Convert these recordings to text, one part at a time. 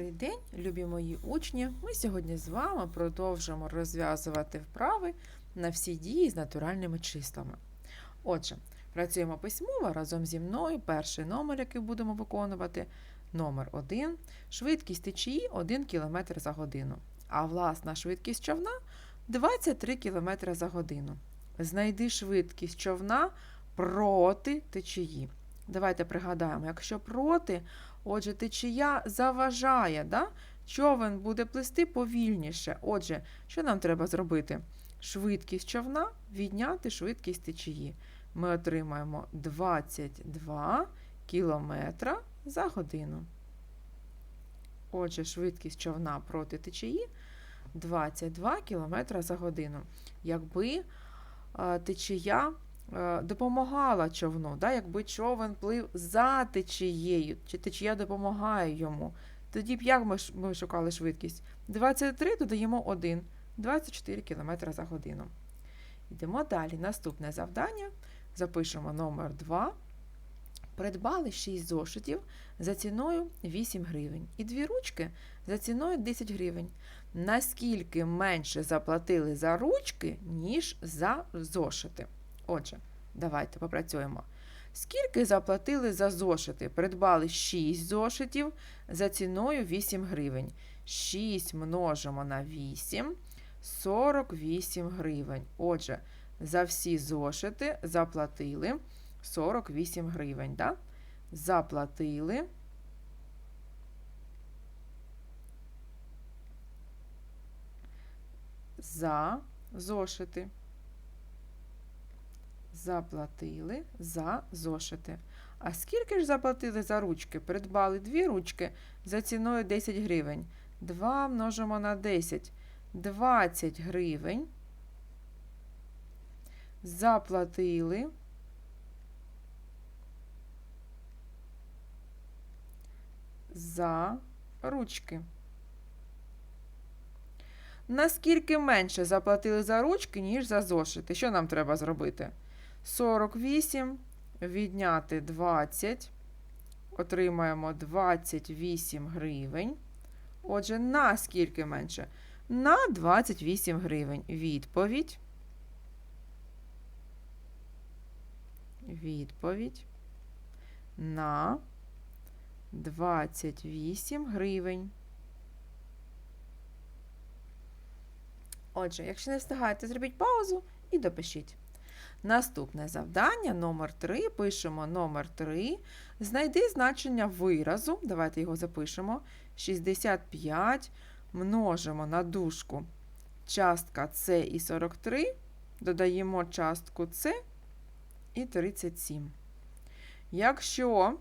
Добрий день, любі мої учні! Ми сьогодні з вами продовжимо розв'язувати вправи на всі дії з натуральними числами. Отже, працюємо письмово разом зі мною. Перший номер, який будемо виконувати, номер 1. Швидкість течії 1 км за годину. А власна швидкість човна 23 км за годину. Знайди швидкість човна проти течії. Давайте пригадаємо, якщо проти, отже, течія заважає, да? човен буде плисти повільніше. Отже, що нам треба зробити? Швидкість човна відняти швидкість течії. Ми отримаємо 22 кілометра за годину. Отже, швидкість човна проти течії 22 км за годину. Якби е, течія допомагала човну, да? якби човен плив за течією, чи течія допомагає йому, тоді б як ми, ми шукали швидкість? 23 додаємо 1, 24 км за годину. Йдемо далі. Наступне завдання. Запишемо номер 2. Придбали 6 зошитів за ціною 8 гривень і дві ручки за ціною 10 гривень. Наскільки менше заплатили за ручки, ніж за зошити? Отже, давайте попрацюємо. Скільки заплатили за зошити? Придбали 6 зошитів за ціною 8 гривень. 6 множимо на 8 48 гривень. Отже, за всі зошити заплатили 48 гривень. Да? Заплатили за зошити. Заплатили за зошити. А скільки ж заплатили за ручки? Придбали дві ручки за ціною 10 гривень. 2 множимо на 10. 20 гривень. Заплатили за ручки. Наскільки менше заплатили за ручки, ніж за зошити? Що нам треба зробити? 48 відняти 20. Отримаємо 28 гривень. Отже, на скільки менше? На 28 гривень. Відповідь. Відповідь на 28 гривень. Отже, якщо не встигаєте, зробіть паузу і допишіть. Наступне завдання номер 3. Пишемо номер 3. Знайди значення виразу. Давайте його запишемо. 65 множимо на дужку частка С і 43. Додаємо частку С і 37. Якщо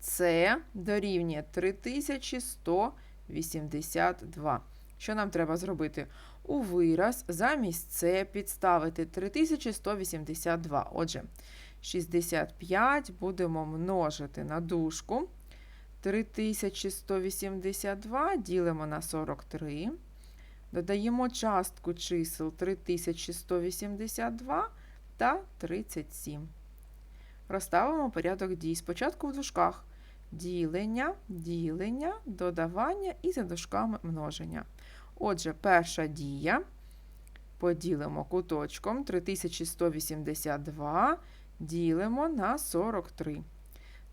С дорівнює 3182. Що нам треба зробити? У вираз замість С підставити 3182. Отже, 65 будемо множити на дужку. 3182 ділимо на 43. Додаємо частку чисел 3182 та 37. Розставимо порядок дій. Спочатку в дужках. Ділення, ділення, додавання і за дужками множення. Отже, перша дія. Поділимо куточком 3182 ділимо на 43.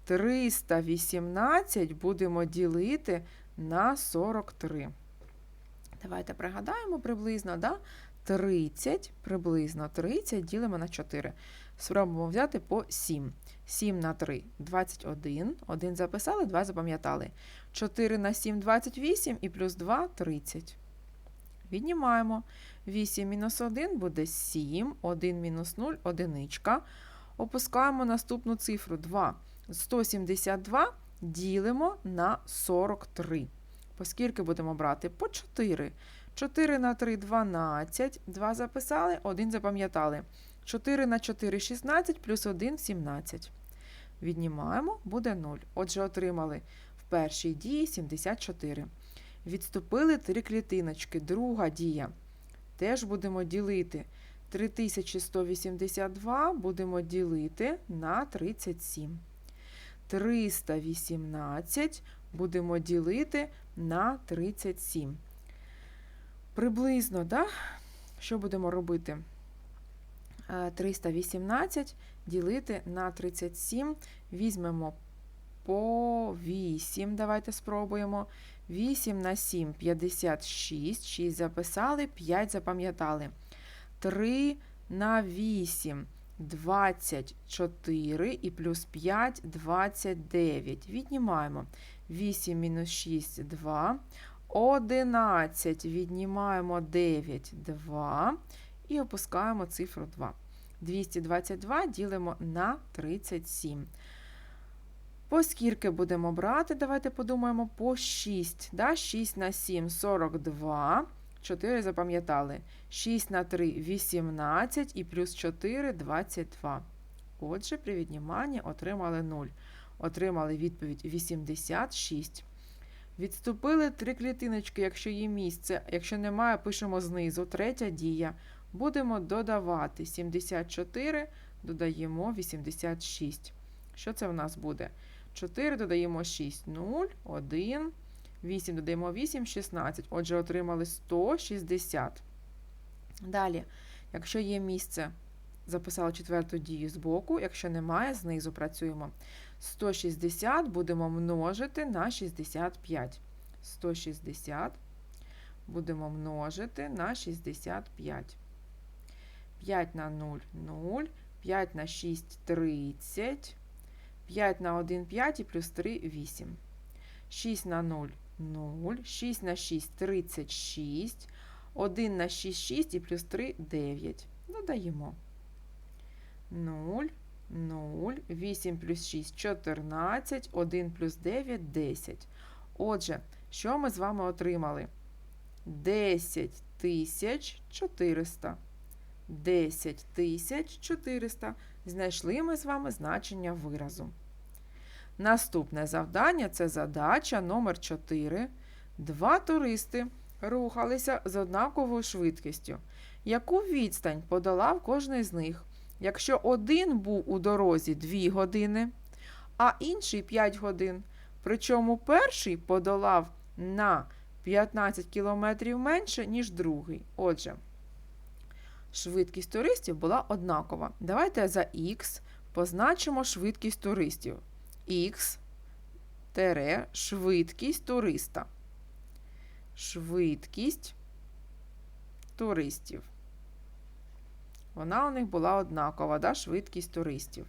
318 будемо ділити на 43. Давайте пригадаємо приблизно, да? 30, приблизно 30 ділимо на 4. Спробуємо взяти по 7. 7 на 3 21. 1 записали, 2 запам'ятали. 4 на 7 28 і плюс 2 30. Віднімаємо. 8 мінус 1 буде 7, 1 мінус 0 одиничка. Опускаємо наступну цифру 2. 172 ділимо на 43. Поскільки будемо брати? По 4. 4 на 3 12. 2 записали, 1 запам'ятали. 4 на 4 16 плюс 1 17. Віднімаємо, буде 0. Отже, отримали в першій дії 74. Відступили 3 клітиночки. Друга дія. Теж будемо ділити. 3182 будемо ділити на 37. 318 будемо ділити на 37. Приблизно, да? що будемо робити? Е, 318 ділити на 37. Візьмемо по 8. Давайте спробуємо. 8 на 7 56. 6 записали, 5 запам'ятали. 3 на 8 24 і плюс 5 29. Віднімаємо. 8 мінус 6 2. 11 віднімаємо 9 2 і опускаємо цифру 2. 222 ділимо на 37. По скільки будемо брати? Давайте подумаємо по 6. Да? 6 на 7 42. 4 запам'ятали. 6 на 3 18 і плюс 4 22. Отже, при відніманні отримали 0. Отримали відповідь 86. Відступили три клітиночки, якщо є місце. Якщо немає, пишемо знизу. Третя дія. Будемо додавати 74, додаємо 86. Що це в нас буде? 4 додаємо 6, 0, 1, 8 додаємо 8, 16. Отже, отримали 160. Далі, якщо є місце, записали четверту дію з боку, якщо немає, знизу працюємо. 160 будемо множити на 65. 160 будемо множити на 65. 5 на 0 0, 5 на 6 30, 5 на 1 5 і плюс 3 8. 6 на 0 0, 6 на 6 36, 1 на 6 6 і плюс 3 9. Додаємо 0, 0, 8 плюс 6 14, 1 плюс 9 10. Отже, що ми з вами отримали? 10 тисяч 400. 10 тисяч 400. Знайшли ми з вами значення виразу. Наступне завдання це задача номер 4. Два туристи рухалися з однаковою швидкістю. Яку відстань подолав кожний з них? Якщо один був у дорозі 2 години, а інший 5 годин. Причому перший подолав на 15 км менше, ніж другий. Отже, швидкість туристів була однакова. Давайте за Х позначимо швидкість туристів. Х тере швидкість туриста. Швидкість туристів. Вона у них була однакова, да? швидкість туристів.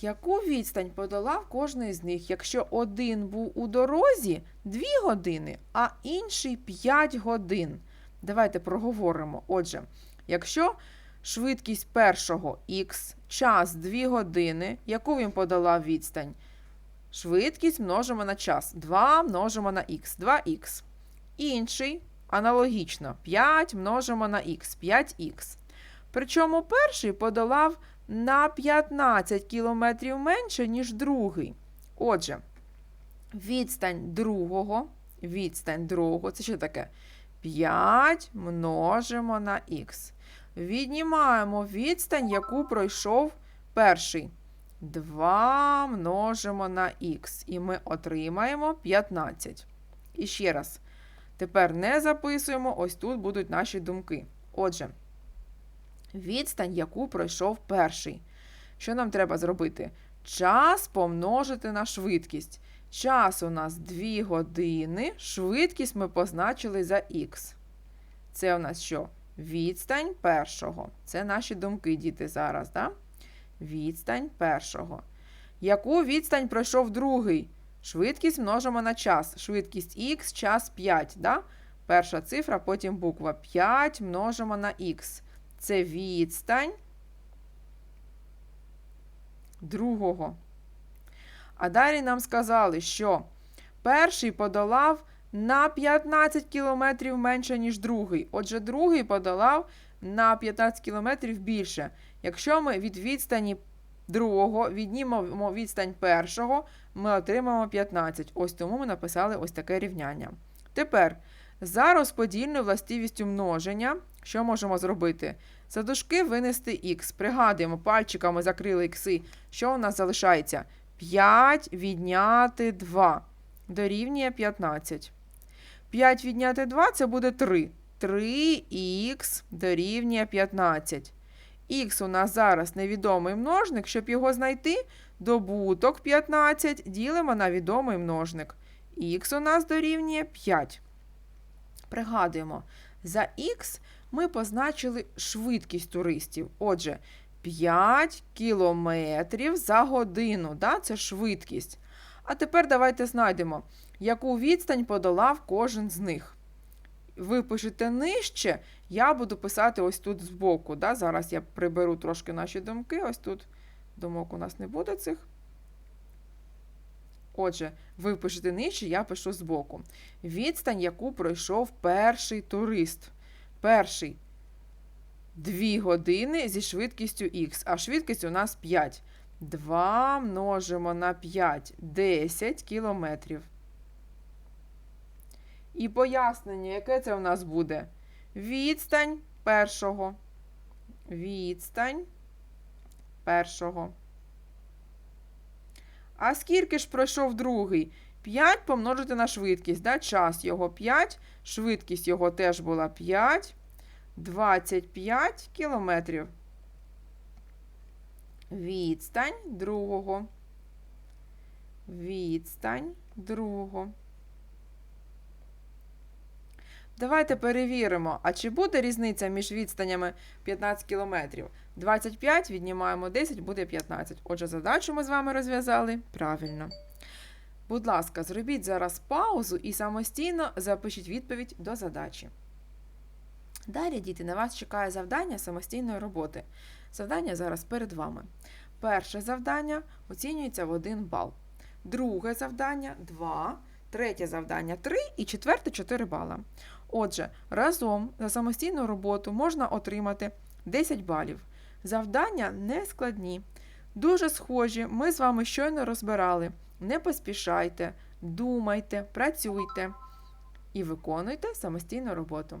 Яку відстань подолав кожний з них, якщо один був у дорозі 2 години, а інший 5 годин? Давайте проговоримо. Отже, якщо швидкість першого х, час 2 години, яку він подолав відстань? Швидкість множимо на час. 2 множимо на х, 2х. Інший аналогічно 5 множимо на х, 5х. Причому перший подолав на 15 кілометрів менше, ніж другий. Отже, відстань другого, відстань другого, це що таке? 5 множимо на х. Віднімаємо відстань, яку пройшов перший. 2 множимо на х. І ми отримаємо 15. І ще раз. Тепер не записуємо, ось тут будуть наші думки. Отже, відстань, яку пройшов перший. Що нам треба зробити? Час помножити на швидкість. Час у нас 2 години, швидкість ми позначили за х. Це у нас що? Відстань першого. Це наші думки, діти, зараз, да? Відстань першого. Яку відстань пройшов другий? Швидкість множимо на час. Швидкість х, час 5. Да? Перша цифра, потім буква 5 множимо на х. Це відстань другого. А далі нам сказали, що перший подолав на 15 кілометрів менше, ніж другий. Отже, другий подолав на 15 кілометрів більше. Якщо ми від відстані другого віднімемо відстань першого, ми отримаємо 15. Ось тому ми написали ось таке рівняння. Тепер, за розподільною властивістю множення, що можемо зробити? За дужки винести х. Пригадуємо, пальчиками закрили ікси. Що у нас залишається? 5 відняти 2 дорівнює 15. 5 відняти 2 це буде 3. 3х дорівнює 15. Х у нас зараз невідомий множник. Щоб його знайти, добуток 15 ділимо на відомий множник. Х у нас дорівнює 5. Пригадуємо, за х ми позначили швидкість туристів. Отже, 5 кілометрів за годину. Да? Це швидкість. А тепер давайте знайдемо, яку відстань подолав кожен з них. Ви пишете нижче, я буду писати ось тут збоку. Да? Зараз я приберу трошки наші думки. Ось тут думок у нас не буде цих. Отже, ви пишете нижче, я пишу збоку. Відстань, яку пройшов перший турист. Перший 2 години зі швидкістю х, а швидкість у нас 5. 2 множимо на 5 10 кілометрів. І пояснення, яке це у нас буде? Відстань першого. Відстань першого. А скільки ж пройшов другий? 5 помножити на швидкість. Да? Час його 5, швидкість його теж була 5. 25 кілометрів. Відстань другого. Відстань другого. Давайте перевіримо, а чи буде різниця між відстанями 15 кілометрів? 25 віднімаємо 10, буде 15. Отже, задачу ми з вами розв'язали правильно. Будь ласка, зробіть зараз паузу і самостійно запишіть відповідь до задачі. Далі, діти, на вас чекає завдання самостійної роботи. Завдання зараз перед вами. Перше завдання оцінюється в 1 бал. Друге завдання 2, третє завдання 3 і четверте 4 бала. Отже, разом за самостійну роботу можна отримати 10 балів. Завдання не складні. Дуже схожі, ми з вами щойно розбирали. Не поспішайте, думайте, працюйте і виконуйте самостійну роботу.